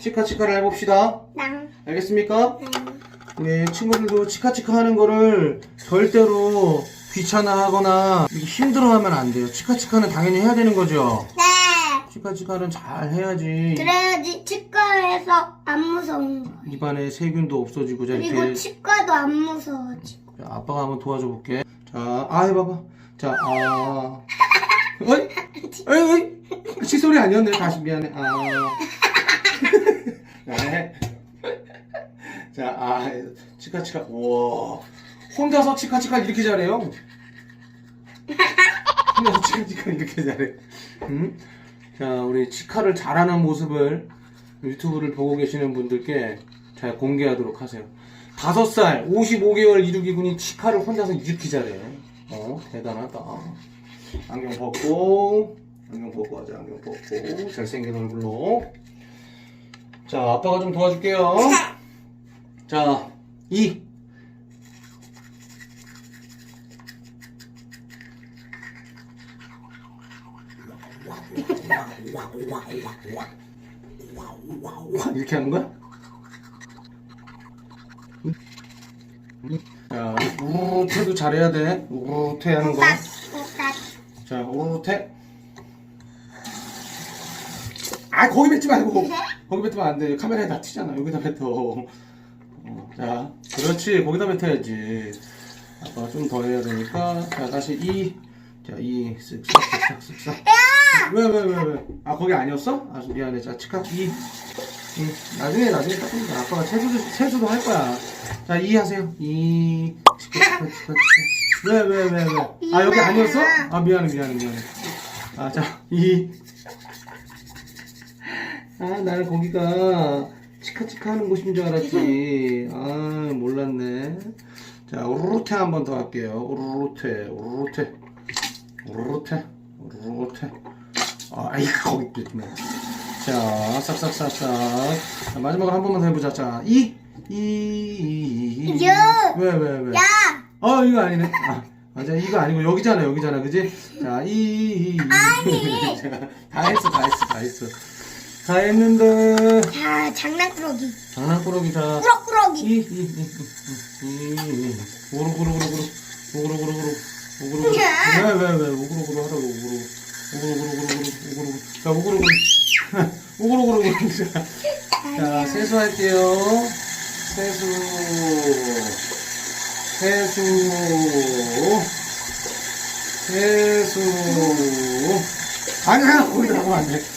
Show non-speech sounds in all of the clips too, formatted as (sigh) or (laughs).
치카치카를 해봅시다. 낭. 알겠습니까? 낭. 우리 친구들도 치카치카 하는 거를 절대로 귀찮아하거나 힘들어하면 안 돼요. 치카치카는 당연히 해야 되는 거죠. 네. 치카치카는 잘 해야지. 그래야지 치과에서 안 무서운 거. 입안에 세균도 없어지고 자 그리고 이렇게 치과도 안 무서워지고. 자, 아빠가 한번 도와줘 볼게. 자, 아 해봐봐. 자, 아. (laughs) 어이? 어이, 어이? 칫소리 아니었네. 다시 미안해. 아. 네. 자, 아. 치카치카. 우와. 혼자서 치카치카 이렇게 잘해요. 혼자서 치카치카 이렇게 잘해. 응? 자, 우리 치카를 잘하는 모습을 유튜브를 보고 계시는 분들께 잘 공개하도록 하세요. 다섯 살, 55개월 이루기군이 치카를 혼자서 이렇게 잘해. 어, 대단하다. 안경 벗고, 안경 벗고 하자, 안경 벗고. 잘생긴 얼굴로. 자, 아빠가 좀 도와줄게요. 자, 이. 이렇게 하는 거야? 자, 우르르테도 잘해야 돼. 우르르테 하는 거. 자, 우르르테. 아, 거기 뱉지 말고. 거기 뱉으면 안 돼. 카메라에 다 튀잖아. 여기다 뱉어. 어, 자, 그렇지. 거기다 뱉어야지. 아빠가 좀더 해야 되니까. 자, 다시 이. 자, 이. 쓱, 쓱, 쓱, 쓱, 쓱. 왜, 왜, 왜, 왜? 아, 거기 아니었어? 아, 미안해. 자, 치카, 이. 응, 나중에, 나중에 조금 더. 아빠가 세수도, 세수도 할 거야. 자, 이 하세요. 이. 치카, 치카, 치카, 치카. 왜, 왜, 왜, 왜? 아, 여기 아니었어? 아, 미안해, 미안해, 미안해. 아, 자, 이. 아, 나는 거기가 치카치카 하는 곳인 줄 알았지. 아, 몰랐네. 자, 우르르테 한 번 더 할게요. 우르르테, 우르르테, 우르르테, 우르르테. 아, 아이, 거기 뺐네. 자, 싹싹싹싹. 자, 마지막으로 한 번만 더 해보자. 자, 이, 이, 이. 야! 왜, 왜, 왜? 야! 어, 이거 아니네. 아, 맞아. 이거 아니고 여기잖아, 여기잖아. 그지? 자, 이. 아니. (laughs) 자, 다 했어, 다 했어, 다 했어. 다 했는데. 자, 장난꾸러기. 장난꾸러기다. 꾸러꾸러기. 이, 이, 이, 이, 이. 오구르구르구르구르. 오구르구르구르. 오구르구르. 왜, 왜, 왜? 오구르구르 하라고, 오구르. 오구르구르구르. 오구르구르. 자, 오구르구르. 오구르구르구르. (laughs) 자, 자, 세수할게요. 세수. 세수. 세수. 아니야, 거기다 하면 안 돼.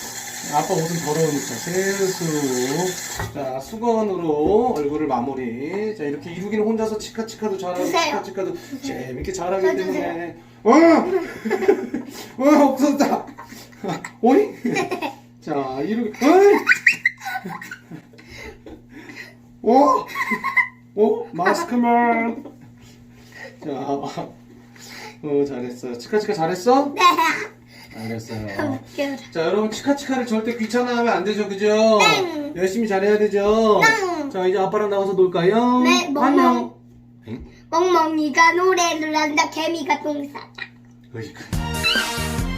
아빠 옷은 더러우니까. 세수. 자, 수건으로 얼굴을 마무리. 자, 이렇게 이루기는 혼자서 치카치카도 잘하고, 주세요. 치카치카도 재밌게 잘하기 써주세요. 때문에. 어! (laughs) 어, 없어졌다. 오이? (laughs) 자, 이루기. 어이! 오! 오! 마스크맨! 자, 어, 잘했어. 치카치카 잘했어? 네. 잘했어요. 웃겨. 자, 여러분, 치카치카를 절대 귀찮아하면 안 되죠, 그죠? 땡. 열심히 잘해야 되죠? 땡. 자, 이제 아빠랑 나가서 놀까요? 네, 멍멍. 안녕. 응? 멍멍이가 노래를 한다. 개미가 똥 싸다. 어이구.